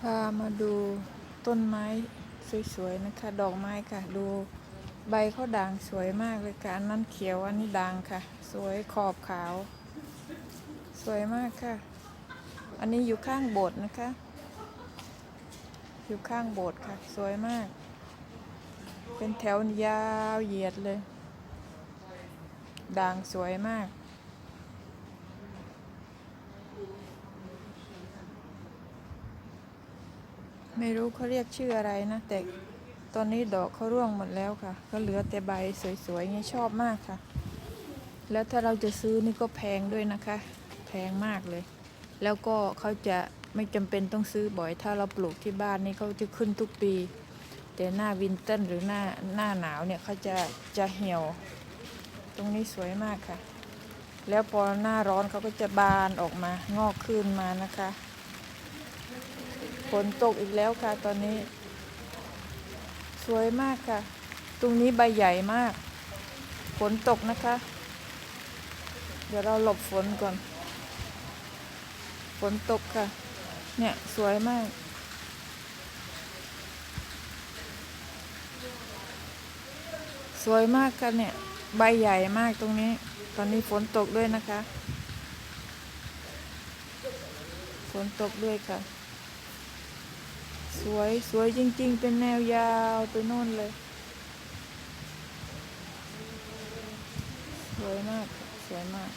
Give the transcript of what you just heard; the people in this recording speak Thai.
พามาดูต้นไม้สวยๆนะคะ ดอกไม้ค่ะ ดูใบเขาด่างสวยมากเลยค่ะ อันนั้นเขียวอันนี้ด่างค่ะ สวยขอบขาว สวยมากค่ะ อันนี้อยู่ข้างโบสถ์นะคะ อยู่ข้างโบสถ์ค่ะ สวยมาก เป็นแถวยาวเหยียดเลย ด่างสวยมาก ไม่รู้เขาเรียกชื่ออะไรนะ แต่ตอนนี้ดอกเขาร่วงหมดแล้วค่ะ ก็เหลือแต่ใบสวยๆงี้ชอบมากค่ะ แล้วถ้าเราจะซื้อนี่ก็แพงด้วยนะคะ แพงมากเลย แล้วก็เขาจะไม่จำเป็นต้องซื้อบ่อย ถ้าเราปลูกที่บ้านนี่เขาจะขึ้นทุกปี แต่หน้าวินเทอร์หรือหน้าหน้าหนาวเนี่ยเขาจะจะเหี่ยว ตรงนี้สวยมากค่ะ แล้วพอหน้าร้อนเขาก็จะบานออกมางอกขึ้นมานะคะ ฝนตกอีกแล้วค่ะตอนนี้ สวยมากค่ะ ตรงนี้ใบใหญ่มาก ฝนตกนะคะ เดี๋ยวเราหลบฝนก่อน ฝนตกค่ะ เนี่ยสวยมาก สวยมากค่ะเนี่ย ใบใหญ่มากตรงนี้ ตอนนี้ฝนตกด้วยนะคะ ฝนตกด้วยค่ะ สวยสวยจริง ๆ เป็นแนวยาวไปโน่นเลย สวยมากค่ะสวยมาก